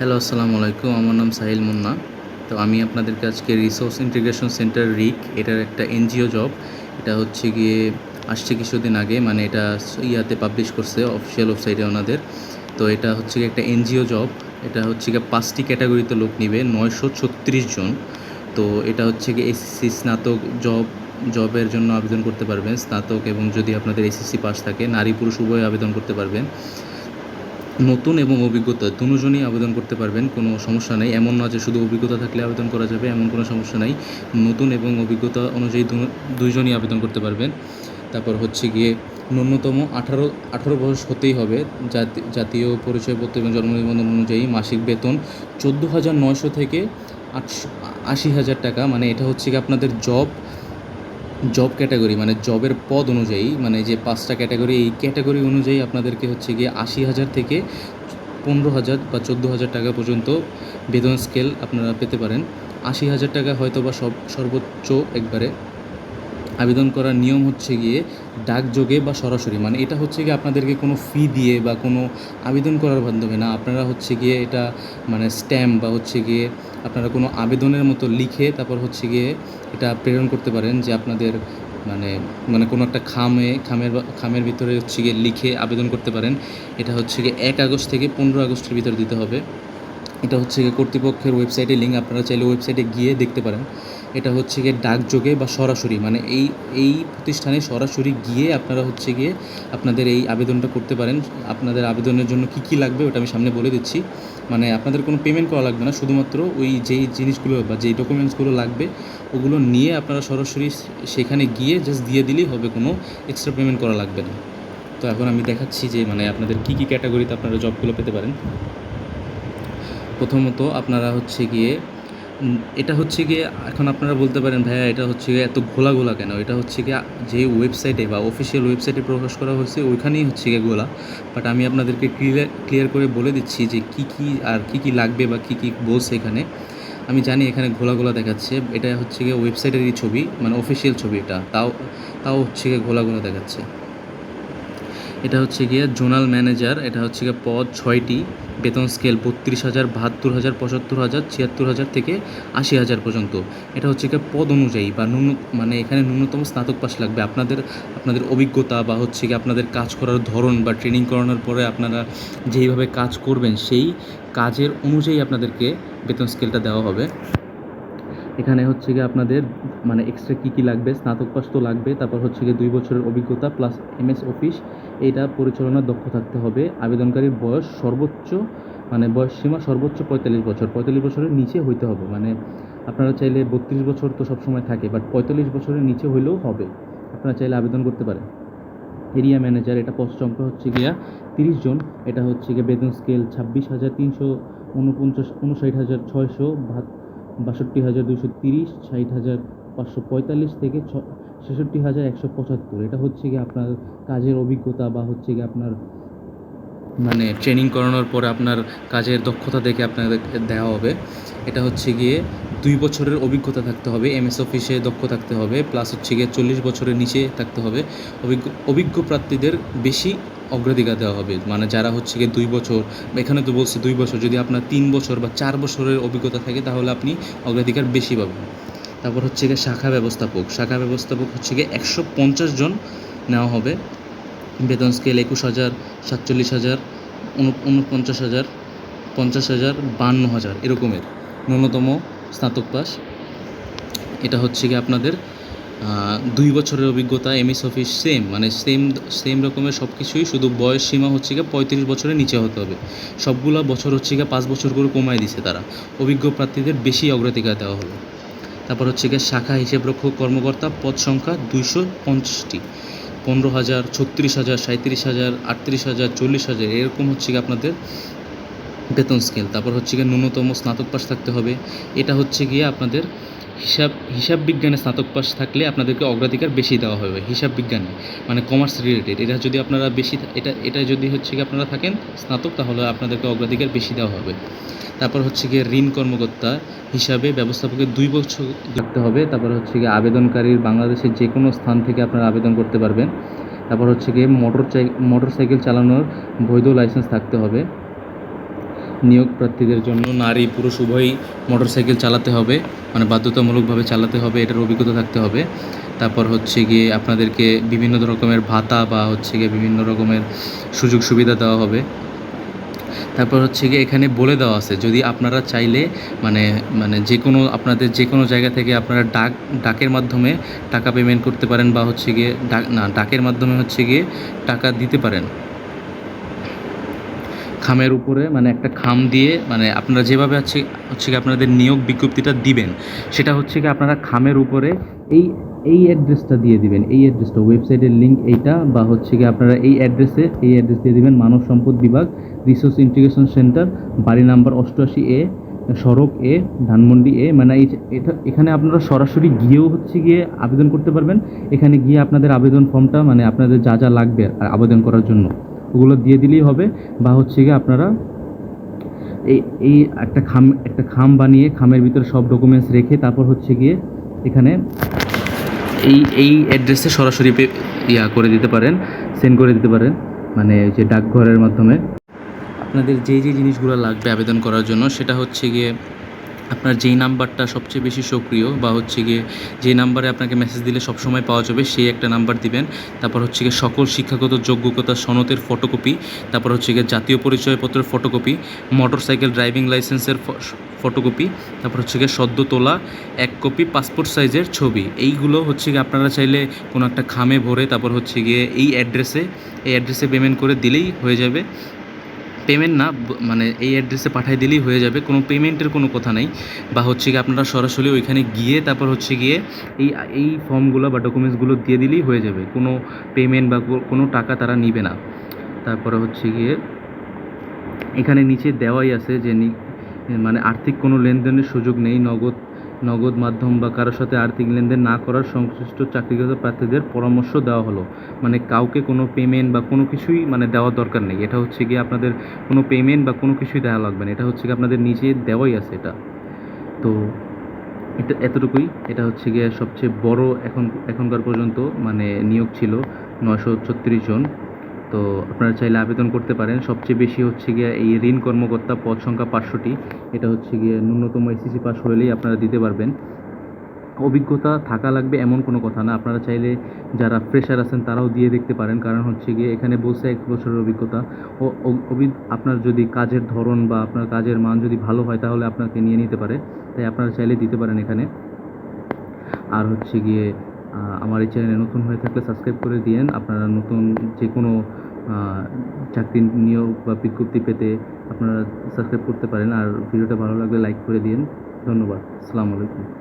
Hello আসসালামু আলাইকুম। আমার নাম সাহিল মুন্না। তো আমি আপনাদেরকে আজকে রিসোর্স ইন্টিগ্রেশন সেন্টার রিক, এটার একটা এনজিও জব এটা হচ্ছে গিয়ে আসছে কিছুদিন আগে মানে এটা ইয়াতে পাবলিশ করছে অফিসিয়াল ওয়েবসাইটে ওনাদের। তো এটা হচ্ছে গিয়ে একটা এনজিও জব এটা হচ্ছে গিয়ে পাঁচটি ক্যাটাগরিতে লোক নিবে, নয়শো ছত্রিশ জন। তো এটা হচ্ছে গিয়ে এসএসসি স্নাতক জব জবের জন্য আবেদন করতে পারবেন। স্নাতক এবং যদি আপনাদের এসএসসি পাস থাকে নারী পুরুষ উভয় আবেদন করতে পারবেন। নতুন এবং অভিজ্ঞতা, দুজনই আবেদন করতে পারবেন, কোনো সমস্যা নেই। এমন না যে শুধু অভিজ্ঞতা থাকলে আবেদন করা যাবে, এমন কোনো সমস্যা নাই। নতুন এবং অভিজ্ঞতা অনুযায়ী দুইজনই আবেদন করতে পারবেন। তারপর হচ্ছে গিয়ে ন্যূনতম আঠারো আঠারো বয়স হতেই হবে। জাতি- জাতীয় পরিচয়পত্র এবং জন্ম নিবন্ধন অনুযায়ী মাসিক বেতন চোদ্দ হাজার নয়শো থেকে আটশো, আশি হাজার টাকা। মানে এটা হচ্ছে কি আপনাদের জব জব ক্যাটাগরি মানে জবের পদ অনুযায়ী মানে যে পাঁচটা ক্যাটাগরি এই ক্যাটাগরি অনুযায়ী আপনাদেরকে হচ্ছে গিয়ে আশি হাজার থেকে পনেরো হাজার বা চোদ্দ হাজার টাকা পর্যন্ত বেতন স্কেল আপনারা পেতে পারেন। আশি হাজার টাকা হয়তো বা সব সর্বোচ্চ একবারে। আবেদন করার নিয়ম হচ্ছে গিয়ে ডাকযোগে বা সরাসরি মানে এটা হচ্ছে গিয়ে আপনাদেরকে কোনো ফি দিয়ে বা কোনো আবেদন করার মাধ্যমে না, আপনারা হচ্ছে গিয়ে এটা মানে স্ট্যাম্প বা হচ্ছে গিয়ে আপনারা কোনো আবেদনের মতো লিখে তারপর হচ্ছে গিয়ে এটা প্রেরণ করতে পারেন যে আপনাদের মানে মানে কোনো একটা খামে, খামের খামের ভিতরে হচ্ছে গিয়ে লিখে আবেদন করতে পারেন। এটা হচ্ছে গিয়ে এক আগস্ট থেকে পনেরো আগস্টের ভিতরে দিতে হবে। এটা হচ্ছে গিয়ে কর্তৃপক্ষের ওয়েবসাইটে লিঙ্ক আপনারা চাইলে ওয়েবসাইটে গিয়ে দেখতে পারেন। এটা হচ্ছে গিয়ে ডাকযোগে বা সরাসরি মানে এই এই প্রতিষ্ঠানে সরাসরি গিয়ে আপনারা হচ্ছে গিয়ে আপনাদের এই আবেদনটা করতে পারেন। আপনাদের আবেদনের জন্য কি কি লাগবে ওটা আমি সামনে বলে দিচ্ছি। মানে আপনাদের কোনো পেমেন্ট করা লাগবে না, শুধুমাত্র ওই যেই জিনিসগুলো বা যেই ডকুমেন্টসগুলো লাগবে, ওগুলো নিয়ে আপনারা সরাসরি সেখানে গিয়ে জাস্ট দিয়ে দিলেই হবে, কোনো এক্সট্রা পেমেন্ট করা লাগবে না। তো এখন আমি দেখাচ্ছি যে মানে আপনাদের কী কী ক্যাটাগরিতে আপনারা জবগুলো পেতে পারেন। প্রথমত আপনারা হচ্ছে গিয়ে এটা হচ্ছে গিয়ে, এখন আপনারা বলতে পারেন, ভাইয়া, এটা হচ্ছে গিয়ে এত ঘোলা ঘোলা কেন? এটা হচ্ছে গিয়ে, যে ওয়েবসাইটে বা অফিসিয়াল ওয়েবসাইটে প্রকাশ করা হয়েছে, ওইখানেই হচ্ছে গিয়ে গোলা। বাট আমি আপনাদেরকে ক্লিয়ার ক্লিয়ার করে বলে দিচ্ছি যে কি কি আর কি কি লাগবে বা কি কি বলছে এখানে। আমি জানি এখানে ঘোলা ঘোলা দেখাচ্ছে, এটা হচ্ছে গিয়ে ওয়েবসাইটেরই ছবি মানে অফিসিয়াল ছবি এটা। তাও তাও হচ্ছে গিয়ে ঘোলা ঘোলা দেখাচ্ছে। এটা হচ্ছে গিয়ে জোনাল ম্যানেজার, এটা হচ্ছে গিয়ে পদ ছয়টি, বেতন স্কেল বত্রিশ হাজার, বাহাত্তর হাজার, পঁচাত্তর হাজার, ছিয়াত্তর হাজার থেকে আশি হাজার পর্যন্ত। এটা হচ্ছে গিয়ে পদ অনুযায়ী বা ন্যূন মানে এখানে ন্যূনতম স্নাতক পাশ লাগবে। আপনাদের আপনাদের অভিজ্ঞতা বা হচ্ছে গিয়ে আপনাদের কাজ করার ধরন বা ট্রেনিং করানোর পরে আপনারা যেইভাবে কাজ করবেন, সেই কাজের অনুযায়ী আপনাদেরকে বেতন স্কেলটা দেওয়া হবে। এখানে হচ্ছে গিয়ে আপনাদের মানে এক্সট্রা কী কী লাগবে, স্নাতক পাস তো লাগবে, তারপর হচ্ছে গিয়ে দুই বছরের অভিজ্ঞতা প্লাস এমএস অফিস এইটা পরিচালনার দক্ষ থাকতে হবে। আবেদনকারীর বয়স সর্বোচ্চ মানে বয়স সীমা সর্বোচ্চ পঁয়তাল্লিশ বছর। পঁয়তাল্লিশ বছরের নিচে হইতে হবে মানে আপনারা চাইলে বত্রিশ বছর তো সবসময় থাকে বাট পঁয়তাল্লিশ বছরের নিচে হইলেও হবে। আপনারা চাইলে আবেদন করতে পারেন। এরিয়া ম্যানেজার এটা সংখ্যা হচ্ছে গিয়া তিরিশ জন। এটা হচ্ছে গিয়ে বেতন স্কেল ছাব্বিশ হাজার তিনশো উনপঞ্চাশ, উনষাট হাজার ছয়শো বাষট্টি হাজার দুশো তিরিশ, ষাট হাজার পাঁচশো পঁয়তাল্লিশ থেকে ছ, ছেষট্টি হাজার একশো পঁচাত্তর। এটা হচ্ছে গিয়ে আপনার কাজের অভিজ্ঞতা বা হচ্ছে গিয়ে আপনার মানে ট্রেনিং করানোর পরে আপনার কাজের দক্ষতা দেখে আপনাদের দেওয়া হবে। এটা হচ্ছে গিয়ে দুই বছরের অভিজ্ঞতা থাকতে হবে এমএস অফিসে দক্ষ থাকতে হবে প্লাস হচ্ছে গিয়ে চল্লিশ বছরের নিচে থাকতে হবে। অভিজ্ঞ অভিজ্ঞ প্রার্থীদের বেশি অগ্রাধিকার দেওয়া হবে। মানে যারা হচ্ছে গিয়ে দুই বছর, এখানে তো বলছে দুই বছর, যদি আপনার তিন বছর বা চার বছরের অভিজ্ঞতা থাকে, তাহলে আপনি অগ্রাধিকার বেশি পাবেন। তারপর হচ্ছে গিয়ে শাখা ব্যবস্থাপক। শাখা ব্যবস্থাপক হচ্ছে গিয়ে একশো পঞ্চাশ জন নেওয়া হবে। বেতন স্কেল একুশ হাজার, সাতচল্লিশ হাজার উনপঞ্চাশ হাজার, পঞ্চাশ হাজার, বান্ন হাজার, এরকমের। ন্যূনতম স্নাতক পাস এটা হচ্ছে গিয়ে আপনাদের দুই বছরের অভিজ্ঞতা এমএস অফিস সেম মানে সেম সেম রকমের সব কিছুই শুধু বয়স সীমা হচ্ছে গিয়ে পঁয়ত্রিশ বছরের নিচে হতে হবে। সবগুলা বছর হচ্ছে গিয়ে পাঁচ বছর করে কমায় দিছে তারা। অভিজ্ঞ প্রার্থীদের বেশি অগ্রাধিকার দেওয়া হবে তারপর হচ্ছে গিয়ে শাখা হিসেবরক্ষক কর্মকর্তা পদ সংখ্যা দুইশো পঞ্চাশটি। পনেরো হাজার, ছত্রিশ হাজার সাঁত্রিশ হাজার, আটত্রিশ হাজার, চল্লিশ হাজার, এরকম হচ্ছে গিয়ে আপনাদের বেতন স্কেল তারপর হচ্ছে গিয়ে ন্যূনতম স্নাতক পাস থাকতে হবে। এটা হচ্ছে গিয়ে আপনাদের হিসাব হিসাব বিজ্ঞানে স্নাতক পাস থাকলে আপনাদেরকে অগ্রাধিকার বেশি দেওয়া হবে হিসাব বিজ্ঞানে মানে কমার্স রিলেটেড এটা যদি আপনারা বেশি এটা এটা যদি হচ্ছে কি আপনারা থাকেন স্নাতক, তাহলে আপনাদেরকে অগ্রাধিকার বেশি দেওয়া হবে। তারপর হচ্ছে গিয়ে ঋণ কর্মকর্তা হিসাবে ব্যবস্থাপকের দুই বছর থাকতে হবে। তারপর হচ্ছে গিয়ে আবেদনকারীর বাংলাদেশের যে কোনো স্থান থেকে আপনারা আবেদন করতে পারবেন। তারপর হচ্ছে গিয়ে মোটর মোটর সাইকেল চালানোর বৈধ লাইসেন্স থাকতে হবে। নিয়োগ প্রার্থীদের জন্য নারী, পুরুষ, উভয়ই মোটরসাইকেল চালাতে হবে। মানে বাধ্যতামূলকভাবে চালাতে হবে, এটার অভিজ্ঞতা থাকতে হবে। তারপর হচ্ছে গিয়ে আপনাদেরকে বিভিন্ন রকমের ভাতা বা হচ্ছে গিয়ে বিভিন্ন রকমের সুযোগ সুবিধা দেওয়া হবে। তারপর হচ্ছে গিয়ে এখানে বলে দেওয়া আছে, যদি আপনারা চাইলে মানে মানে যে কোনো আপনাদের যে কোনো জায়গা থেকে আপনারা ডাক, ডাকের মাধ্যমে টাকা পেমেন্ট করতে পারেন বা হচ্ছে গিয়ে ডাক, না, ডাকের মাধ্যমে হচ্ছে গিয়ে টাকা দিতে পারেন। খামের উপরে মানে একটা খাম দিয়ে মানে আপনারা যেভাবে হচ্ছে হচ্ছে কি আপনাদের নিয়োগ বিজ্ঞপ্তিটা দিবেন, সেটা হচ্ছে কি আপনারা খামের উপরে এই এই অ্যাড্রেসটা দিয়ে দিবেন, এই অ্যাড্রেসটা, ওয়েবসাইটের লিঙ্ক এইটা, বা হচ্ছে কি আপনারা এই অ্যাড্রেসে, এই অ্যাড্রেস দিয়ে দিবেন মানব সম্পদ বিভাগ রিসোর্স ইন্টিগ্রেশন সেন্টার, বাড়ি নাম্বার অষ্টআশি এ, সড়ক এ, ধানমন্ডি এ মানে এটা, এখানে আপনারা সরাসরি গিয়েও হচ্ছে গিয়ে আবেদন করতে পারবেন, এখানে গিয়ে আপনাদের আবেদন ফর্মটা মানে আপনাদের যা যা লাগবে আর আবেদন করার জন্য। ওগুলো দিয়ে দিলেই হবে, বা হচ্ছে গিয়ে আপনারা এই এই একটা খাম একটা খাম বানিয়ে খামের ভিতরে সব ডকুমেন্টস রেখে তারপর হচ্ছে গিয়ে এখানে এই এই অ্যাড্রেসে সরাসরি ইয়া করে দিতে পারেন সেন্ড করে দিতে পারেন মানে যে ডাকঘরের মাধ্যমে। আপনাদের যে যে জিনিসগুলো লাগবে আবেদন করার জন্য, সেটা হচ্ছে গিয়ে আপনার যেই নাম্বারটা সবচেয়ে বেশি সক্রিয় বা হচ্ছে গিয়ে যে নাম্বারে আপনাকে মেসেজ দিলে সবসময় পাওয়া যাবে, সেই একটা নাম্বার দিবেন। তারপর হচ্ছে গিয়ে সকল শিক্ষাগত যোগ্যতা সনদের ফটোকপি তারপর হচ্ছে গিয়ে জাতীয় পরিচয়পত্রের ফটোকপি মোটরসাইকেল ড্রাইভিং লাইসেন্সের ফটোকপি তারপর হচ্ছে গিয়ে সদ্য তোলা এক কপি পাসপোর্ট সাইজের ছবি। এইগুলো হচ্ছে গিয়ে আপনারা চাইলে কোনো একটা খামে ভরে তারপর হচ্ছে গিয়ে এই অ্যাড্রেসে এই অ্যাড্রেসে পেমেন্ট করে দিলেই হয়ে যাবে। পেমেন্ট না মানে এই অ্যাড্রেসে পাঠিয়ে দিলেই হয়ে যাবে, কোনো পেমেন্টের কোনো কথা নেই। বা হচ্ছে গিয়ে আপনারা সরাসরি ওইখানে গিয়ে তারপর হচ্ছে গিয়ে এই এই ফর্মগুলো বা ডকুমেন্টসগুলো দিয়ে দিলেই হয়ে যাবে। কোনো পেমেন্ট বা কো- কোনো টাকা তারা নিবে না। তারপরে হচ্ছে গিয়ে এখানে নিচে দেওয়াই আছে যে মানে আর্থিক কোনো লেনদেনের সুযোগ নেই, নগদ নগদ মাধ্যম বা কারোর সাথে আর্থিক লেনদেন না করার সংশ্লিষ্ট চাকরিগত প্রার্থীদের পরামর্শ দেওয়া হলো। মানে কাউকে কোনো পেমেন্ট বা কোনো কিছুই মানে দেওয়ার দরকার নেই। এটা হচ্ছে গিয়ে আপনাদের কোনো পেমেন্ট বা কোনো কিছুই দেওয়া লাগবে না। এটা হচ্ছে গিয়ে আপনাদের নিজে দেওয়াই আছে এটা। তো এটা এতটুকুই। এটা হচ্ছে গিয়ে সবচেয়ে বড় এখন, এখনকার পর্যন্ত মানে নিয়োগ ছিল নয়শো ছত্রিশ জন। তো আপনারা চাইলে আবেদন করতে পারেন। সবচেয়ে বেশি হচ্ছে গিয়ে এই ঋণ কর্মকর্তা পদ সংখ্যা পাঁচশোটি। এটা হচ্ছে গিয়ে ন্যূনতম এসিসি পাস হলেই আপনারা দিতে পারবেন। অভিজ্ঞতা থাকা লাগবে এমন কোনো কথা না। আপনারা চাইলে যারা ফ্রেশার আছেন তারাও দিয়ে দেখতে পারেন। কারণ হচ্ছে গিয়ে এখানে বসে এক বছরের অভিজ্ঞতা। ও আপনার যদি কাজের ধরন বা আপনার কাজের মান যদি ভালো হয় তাহলে আপনাকে নিয়ে নিতে পারে। তাই আপনারা চাইলে দিতে পারেন এখানে। আর হচ্ছে গিয়ে আমার এই চ্যানেলে নতুন হয়ে থাকলে সাবস্ক্রাইব করে দিয়েন। আপনারা নতুন যে কোনো চাকরি নিয়োগ বা বিজ্ঞপ্তি পেতে আপনারা সাবস্ক্রাইব করতে পারেন। আর ভিডিওটা ভালো লাগলে লাইক করে দিন ধন্যবাদ। আসসালামু আলাইকুম।